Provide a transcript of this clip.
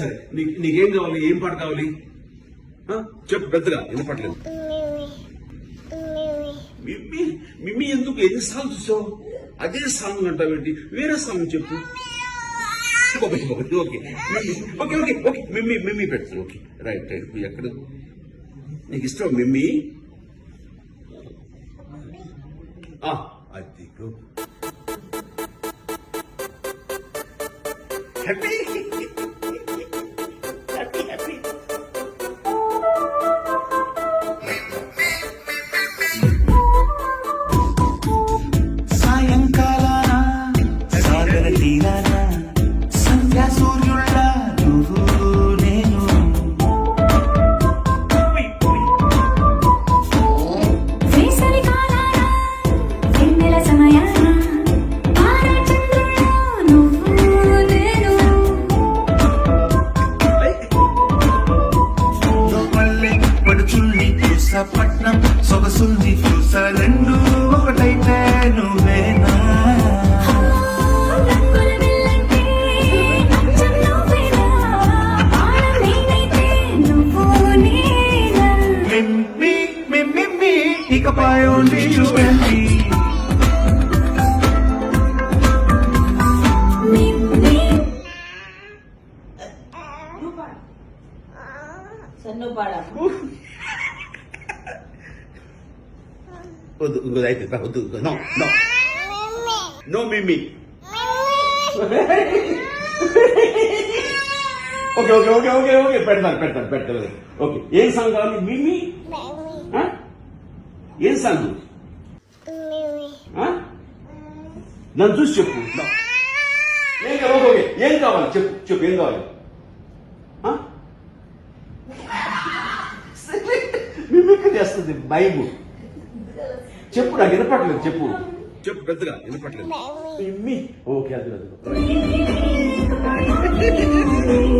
సరే నీకు నీకేం కావాలి? ఏం పాట కావాలి? ఆ? చెప్పు పెద్దగా. వినపట్లేదు మిమ్మీ మిమ్మీ ఎందుకు ఎన్నిసార్లు చూసావు? అదే సాంగ్ అంటావేంటి? వేరే సాంగ్ చెప్పు. Okay okay okay. Okay okay okay. Meme మిమ్మీ పెట్టు ఓకే. Right right. నువ్వు ఎక్కడ? నీకు ఇష్టం మిమ్మీ? అది హ్యాపీ చూసా పట్నం సొగసుల్ని చూసా రెండు ఒకటైతే నువ్వేనా? నువ్వు ఇకపై ఓన్లీ యు అండ్ మీ మిమ్మీ సన్ను పాడమ్మ వద్దు ఇంకోది అయిపోయింది వద్దు no no no meme okay okay okay okay okay పెడతాను పెడతాను పెడతాను ఓకే ఏం సాంగ్ కావాలి మిమ్మీ ఆ? ఏం సాంగ్ ఆ? నన్ను చూసి చెప్పు No. ఏం కావాలి ఓకే, ఓకే ఏం కావాలి చెప్పు చెప్పు ఏం కావాలి చేస్తుంది? భయము చెప్పు నాకు వినపట్లేదు చెప్పు. చెప్పు పెద్దగా వినపట్లేదు ఓకే అది అది